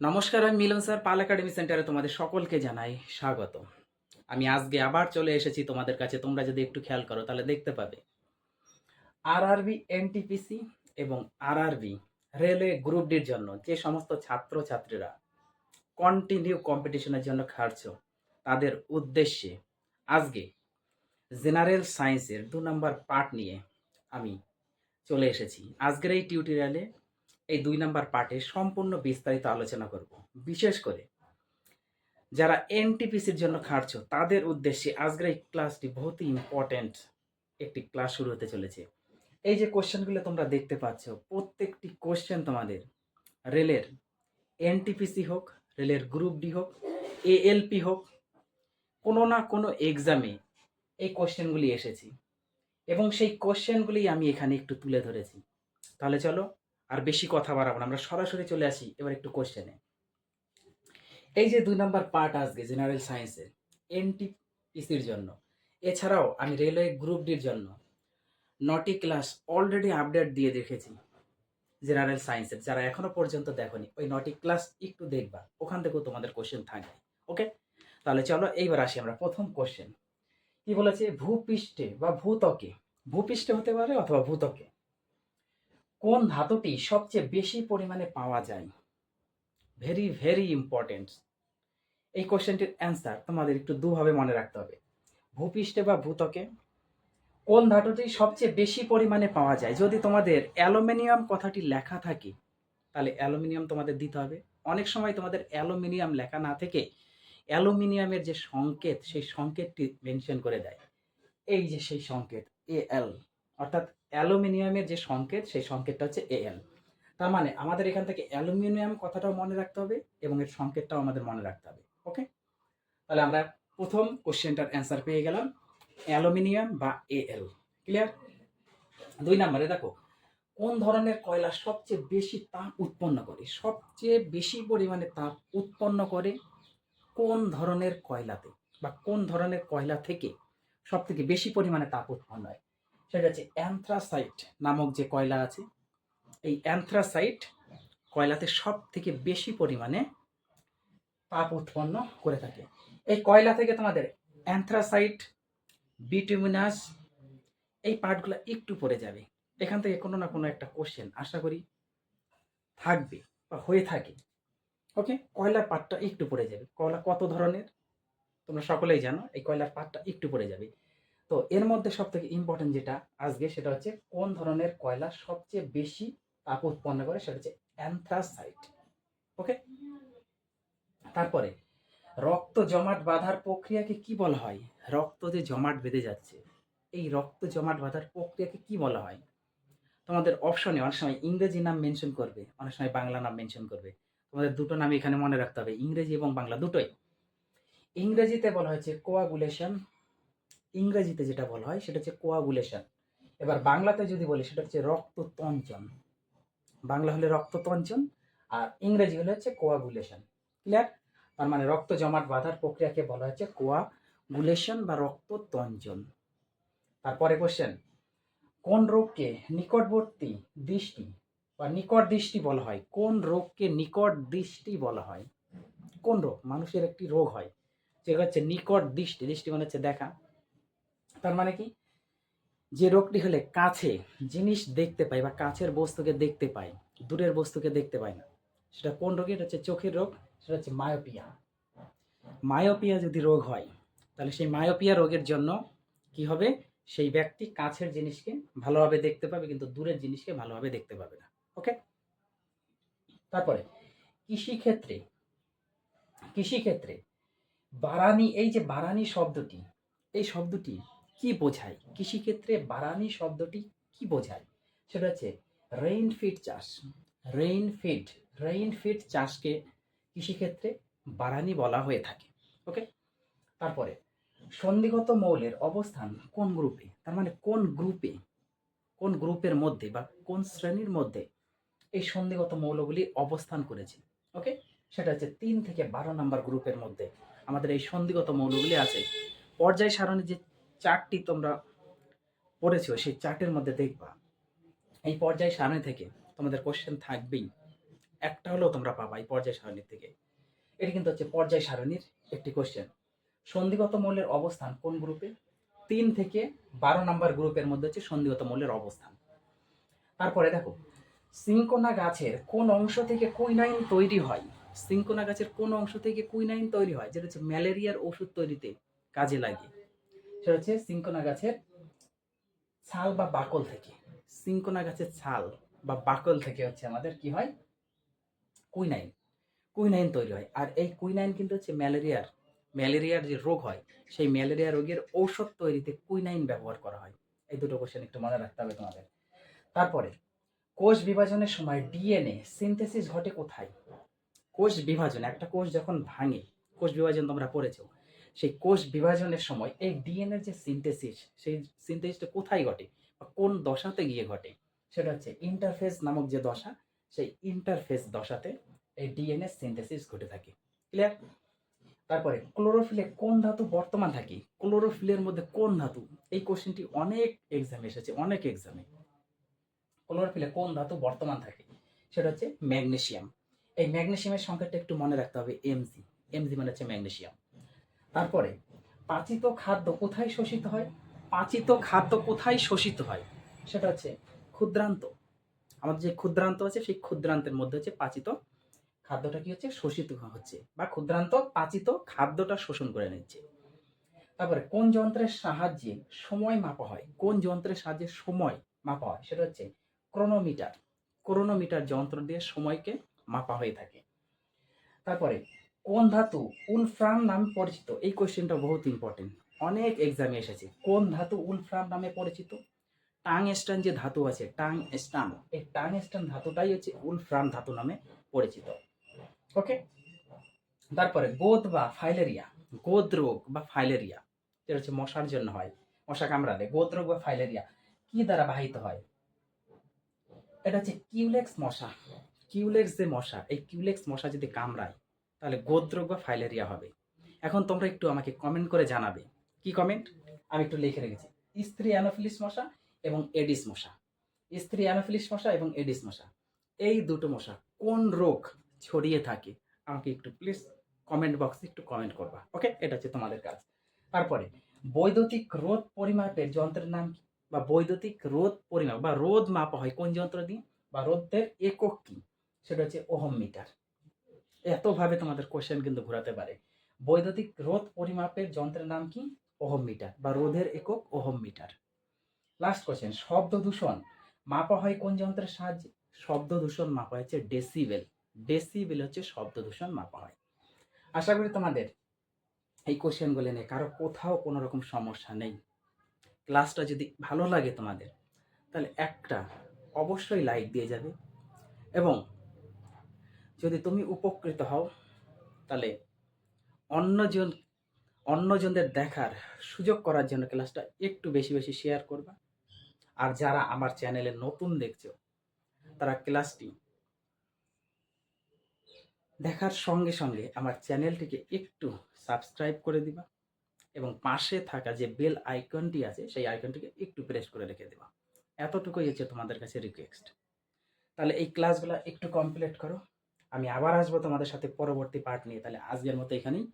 নমস্কার, আমি মিলন স্যার, পাল একাডেমি সেন্টারে তোমাদের সকলকে জানাই স্বাগত আমি আজকে আবার চলে এসেছি তোমাদের কাছে, তোমরা যদি একটু খেয়াল করো তাহলে দেখতে পাবে। আরআরবি, এনটিপিসি এবং আরআরবি রেলওয়ে গ্রুপ ডির জন্য যে সমস্ত ছাত্র ছাত্রীরা কন্টিনিউ কম্পিটিশনের জন্য খাটছো, তাদের উদ্দেশ্যে আজকে জেনারেল সায়েন্সের দু নম্বর পার্ট নিয়ে আমি চলে এসেছি। আজকের এই টিউটোরিয়ালে এই দুই নাম্বার পার্টে সম্পূর্ণ বিস্তারিত আলোচনা করব। বিশেষ করে যারা এনটিপিসির জন্য খাটছো, তাদের উদ্দেশ্যে আজকের এই ক্লাসটি বহুত ইম্পর্ট্যান্ট একটি ক্লাস শুরু হতে চলেছে। এই যে কোশ্চেনগুলো তোমরা দেখতে পাচ্ছ, প্রত্যেকটি কোশ্চেন তোমাদের রেলের এনটিপিসি হোক, রেলের গ্রুপ ডি হোক এএলপি হোক, কোনো না কোনো এক্সামে এই কোশ্চেনগুলি এসেছি। এবং সেই কোশ্চেনগুলি আমি এখানে একটু তুলে ধরেছি। তাহলে চলো আর বেশি কথা বাড়াবো না। আমরা সরাসরি চলে আসি, এবার একটু কোশ্চেনে এই যে দুই নম্বর পার্ট আসবে জেনারেল সায়েন্সের এনটিপিসির জন্য। এছাড়াও আমি রেলওয়ে গ্রুপ ডির জন্য নটি ক্লাস অলরেডি আপডেট দিয়ে রেখেছি জেনারেল সায়েন্সের যারা এখনও পর্যন্ত দেখনি, ওই নটি ক্লাস একটু দেখবা, ওখান থেকেও তোমাদের কোশ্চেন থাকবে ওকে তাহলে চলো, এইবার আসি আমরা প্রথম কোশ্চেন কি বলেছে? ভূপৃষ্ঠে বা ভূতকে ভূপৃষ্ঠে হতে পারে অথবা ভূতকে কোন ধাতুটি সবচেয়ে বেশি পরিমাণে পাওয়া যায়? ভেরি ভেরি ইম্পর্টেন্ট এই কোশ্চেনটির অ্যান্সার তোমাদের একটু দুভাবে মনে রাখতে হবে। ভূপৃষ্ঠে বা ভূতকে কোন ধাতুটি সবচেয়ে বেশি পরিমাণে পাওয়া যায়? যদি তোমাদের অ্যালুমিনিয়াম কথাটি লেখা থাকে, তাহলে অ্যালুমিনিয়াম তোমাদের দিতে হবে। অনেক সময় তোমাদের অ্যালুমিনিয়াম লেখা না থেকে অ্যালুমিনিয়ামের যে সংকেত, সেই সংকেতটি মেনশন করে দেয়। এই যে সেই সংকেত এ এল অর্থাৎ অ্যালুমিনিয়ামের যে সংকেত, সেই সংকেতটা হচ্ছে এএল তার মানে আমাদের এখান থেকে অ্যালুমিনিয়াম কথাটাও মনে রাখতে হবে এবং এর সংকেতটাও আমাদের মনে রাখতে হবে, ওকে? তাহলে আমরা প্রথম কোশ্চেনটার অ্যান্সার পেয়ে গেলাম, অ্যালুমিনিয়াম বা এএল ক্লিয়ার দুই নম্বরে দেখো, কোন ধরনের কয়লা সবচেয়ে বেশি তাপ উৎপন্ন করে? সবচেয়ে বেশি পরিমাণে তাপ উৎপন্ন করে কোন ধরনের কয়লাতে? বা কোন ধরনের কয়লা থেকে সব থেকে বেশি পরিমাণে তাপ উৎপন্ন হয়? সেটা হচ্ছে অ্যান্থ্রাসাইট নামক যে কয়লা আছে, এই অ্যান্থ্রাসাইট কয়লাতে সব থেকে বেশি পরিমাণে তাপ উৎপন্ন করে থাকে। এই কয়লা থেকে তোমাদের অ্যান্থ্রাসাইট, বিটুমিনাস, এই পার্টগুলো একটু পড়ে যাবে। এখান থেকে কোনো না কোনো একটা কোশ্চেন আশা করি থাকবে বা হয়ে থাকে। ওকে কয়লার পাটটা একটু পড়ে যাবে। কয়লা কত ধরনের? তোমরা সকলেই জানো, এই কয়লার পার্টটা একটু পড়ে যাবে। তো এর মধ্যে সব থেকে ইম্পর্টেন্ট যেটা আজকে সেটা হচ্ছে কোন ধরনের কয়লা সবচেয়ে বেশি তাপ উৎপন্ন করে সেটা হচ্ছে অ্যান্থ্রাসাইট। ওকে তারপরে, রক্ত জমাট বাঁধার প্রক্রিয়াকে কি বলা হয়? রক্ত যে জমাট বেঁধে যাচ্ছে, এই রক্ত জমাট বাঁধার প্রক্রিয়াকে কি বলা হয়? তোমাদের অপশনে অনেক সময় ইংরেজি নাম মেনশন করবে, অনেক সময় বাংলা নাম মেনশন করবে। তোমাদের দুটো নাম এখানে মনে রাখতে হবে, ইংরেজি এবং বাংলা দুটোই। ইংরেজিতে বলা হয়েছে কোয়াগুলেশন ইংরেজিতে যেটা বলা হয়, সেটা হচ্ছে কোয়াগুলেশন এবার বাংলাতে যদি বলি, সেটা হচ্ছে রক্ততঞ্চন। বাংলা হলে রক্ততঞ্চন আর ইংরেজি হলে হচ্ছে কোয়াগুলেশন ক্লিয়ার তার মানে রক্ত জমাট বাঁধার প্রক্রিয়াকে বলা হচ্ছে কোয়াগুলেশন বা রক্ততঞ্চন। তারপরে কোশ্চেন কোন রোগকে নিকটবর্তী দৃষ্টি বা নিকট দৃষ্টি বলা হয়? কোন রোগকে নিকট দৃষ্টি বলা হয়? কোন রোগ? মানুষের একটি রোগ হয়। যেটা হচ্ছে নিকট দৃষ্টি। দৃষ্টি মানে হচ্ছে দেখা। তার মানে কি? যে রোগটি হলে কাছে জিনিস দেখতে পাই বা কাছের বস্তুকে দেখতে পাই, দূরের বস্তুকে দেখতে পাই না। সেটা কোন রোগ? এটা হচ্ছে চোখের রোগ, সেটা হচ্ছে মায়োপিয়া। মায়োপিয়া যদি রোগ হয়, তাহলে সেই মায়োপিয়া রোগের জন্য কি হবে? সেই ব্যক্তি কাছের জিনিসকে ভালোভাবে দেখতে পাবে, কিন্তু দূরের জিনিসকে ভালোভাবে দেখতে পাবে না। ওকে? তারপরে, কৃষিক্ষেত্রে কৃষিক্ষেত্রে, বারানি, এই যে বারানি শব্দটি, এই শব্দটি কি বোঝায়? কৃষিক্ষেত্রে বারানি শব্দটি কি বোঝায়? সেটা হচ্ছে রেইন ফিড চাষ। রেইন ফিড রেইন ফিড চাষকে কৃষিক্ষেত্রে বারানি বলা হয়ে থাকে। ওকে তারপরে, সন্ধিগত মৌলের অবস্থান কোন গ্রুপে তার মানে কোন গ্রুপে কোন গ্রুপের মধ্যে বা কোন শ্রেণির মধ্যে এই সন্ধিগত মৌলগুলি অবস্থান করেছে? ওকে সেটা হচ্ছে তিন থেকে বারো নম্বর গ্রুপের মধ্যে আমাদের এই সন্ধিগত মৌলগুলি আছে। পর্যায় সারণী যে চার্টটি তোমরা পড়েছো, সেই চার্টের মধ্যে দেখবা। এই পর্যায় সারণী থেকে তোমাদের কোশ্চেন থাকবেই। একটা হলেও তোমরা পাবা এই পর্যায় সারণীর থেকে। এটি কিন্তু হচ্ছে পর্যায় সারণীর একটি কোশ্চেন সন্ধিগত মৌলের অবস্থান কোন গ্রুপে? তিন থেকে বারো নাম্বার গ্রুপের মধ্যে হচ্ছে সন্ধিগত মৌলের অবস্থান। তারপরে দেখো, সিঙ্কোনা গাছের কোন অংশ থেকে কুইনাইন তৈরি হয়? সিঙ্কোনা গাছের কোন অংশ থেকে কুইনাইন তৈরি হয়? যেটা হচ্ছে ম্যালেরিয়ার ওষুধ তৈরিতে কাজে লাগে। সেটা হচ্ছে সিঙ্কোনা গাছের ছাল বা বাকল থেকে। সিঙ্কোনা গাছের ছাল বা বাকল থেকে হচ্ছে আমাদের কি হয়? কুইনাইন। কুইনাইন তৈরি হয়। আর এই কুইনাইন কিন্তু হচ্ছে ম্যালেরিয়ার ম্যালেরিয়ার যে রোগ হয়, সেই ম্যালেরিয়া রোগের ঔষধ তৈরিতে কুইনাইন ব্যবহার করা হয়। এই দুটো কোশ্চেন একটু মনে রাখতে হবে তোমাদের। তারপরে, কোষ বিভাজনের সময় ডিএনএ, সিনথেসিস ঘটে কোথায়? কোষ বিভাজন, একটা কোষ যখন ভাঙে, কোষ বিভাজন তোমরা পড়েছো সেই কোষ বিভাজনের সময় এই ডিএনএর যে সিনথেসিস সেই সিনথেসিসটা কোথায় ঘটে? বা কোন দশাতে গিয়ে ঘটে? সেটা হচ্ছে ইন্টারফেস নামক যে দশা, সেই ইন্টারফেস দশাতে এই ডিএনএ সিনথেসিস ঘটে থাকে। ক্লিয়ার তারপরে ক্লোরোফিলে কোন ধাতু বর্তমান থাকে? ক্লোরোফিলের মধ্যে কোন ধাতু? এই কোশ্চেনটি অনেক এক্সামে এসেছে, অনেক এক্সামে ক্লোরোফিলে কোন ধাতু বর্তমান থাকে? সেটা হচ্ছে ম্যাগনেসিয়াম এই ম্যাগনেসিয়ামের সংখ্যাটা একটু মনে রাখতে হবে এমজি এমজি মানে হচ্ছে ম্যাগনেসিয়াম তারপরে, পাচিত খাদ্য কোথায় শোষিত হয়? পাচিত খাদ্য কোথায় শোষিত হয়? সেটা হচ্ছে ক্ষুদ্রান্ত। আমাদের যে ক্ষুদ্রান্ত আছে, সেই ক্ষুদ্রান্তের মধ্যে হচ্ছে পাচিত খাদ্যটা কি হচ্ছে? শোষিত হচ্ছে বা ক্ষুদ্রান্ত পাচিত খাদ্যটা শোষণ করে নিচ্ছে। তারপরে, কোন যন্ত্রের সাহায্যে সময় মাপা হয়? কোন যন্ত্রের সাহায্যে সময় মাপা হয়? সেটা হচ্ছে ক্রোনোমিটার। ক্রোনোমিটার যন্ত্র দিয়ে সময়কে মাপা হয়ে থাকে। তারপরে কোন ধাতু? উলফ্রাম নামে পরিচিত। এই কোয়েশ্চেনটা বহুত ইম্পর্টেন্ট অনেক এক্সামে এসেছে। কোন ধাতু উলফ্রাম নামে পরিচিত? টাং স্টান যে ধাতু আছে টাং স্টান এই টাং স্টান ধাতুটাই হচ্ছে উলফ্রাম ধাতু নামে পরিচিত। ওকে তারপরে গোদ বা ফাইলেরিয়া। গোদ রোগ বা ফাইলেরিয়া। যেটা হচ্ছে মশার জন্য হয়, মশা কামড়ালে। গোদ রোগ বা ফাইলেরিয়া কি দ্বারা বাহিত হয়? এটা হচ্ছে কিউলেক্স মশা। কিউলেক্স যে মশা, এই কিউলেক্স মশা যদি কামড়ায় তাহলে গোদ রোগ বা ফাইলেরিয়া হবে। এখন তোমরা একটু আমাকে কমেন্ট করে জানাবে। কি কমেন্ট আমি একটু লিখে রেখেছি। স্ত্রী অ্যানোফিলিস মশা এবং এডিস মশা। স্ত্রী অ্যানোফিলিস মশা এবং এডিস মশা। এই দুটো মশা কোন রোগ ছড়িয়ে থাকে? আমাকে একটু প্লিজ কমেন্ট বক্সে একটু কমেন্ট করবা। ওকে এটা হচ্ছে তোমাদের কাজ। তারপরে, বৈদ্যুতিক রোধ পরিমাপের যন্ত্রের নাম কি? বা বৈদ্যুতিক রোধ পরিমাপ বা রোধ মাপা হয় কোন যন্ত্র দিয়ে? বা রোধের একক কি? সেটা হচ্ছে ওহম মিটার। এতভাবে তোমাদের কোশ্চেন কিন্তু ঘোরাতে পারে। বৈদ্যুতিক রোধ পরিমাপের যন্ত্রের নাম কি? ওহম মিটার বা রোধের একক ওহম মিটার। লাস্ট কোশ্চেন শব্দ দূষণ মাপা হয় কোন যন্ত্রের সাহায্যে? শব্দ দূষণ মাপা হচ্ছে ডেসিবেল ডেসিবেল হচ্ছে শব্দ দূষণ মাপা হয়। আশা করি তোমাদের এই কোশ্চেনগুলো নিয়ে কারও কোথাও কোনো রকম সমস্যা নেই। ক্লাসটা যদি ভালো লাগে তোমাদের, তাহলে একটা অবশ্যই লাইক দিয়ে যাবে। এবং যদি তুমি উপকৃত হও, তাহলে অন্যজন অন্যজনদের দেখার সুযোগ করার জন্য ক্লাসটা একটু বেশি বেশি শেয়ার করবা। আর যারা আমার চ্যানেলে নতুন দেখছ, তারা ক্লাসটি দেখার সঙ্গে সঙ্গে আমার চ্যানেলটিকে একটু সাবস্ক্রাইব করে দিবা এবং পাশে থাকা যে বেল আইকনটি আছে, সেই আইকনটিকে একটু প্রেস করে রেখে দেবা। এতটুকুই হচ্ছে তোমাদের কাছে রিকোয়েস্ট তাহলে এই ক্লাসগুলো একটু কমপ্লিট করো। আমি আবার আসব তোমাদের সাথে পরবর্তী পার্ট নিয়ে। তাহলে আজকের মতো এখানেই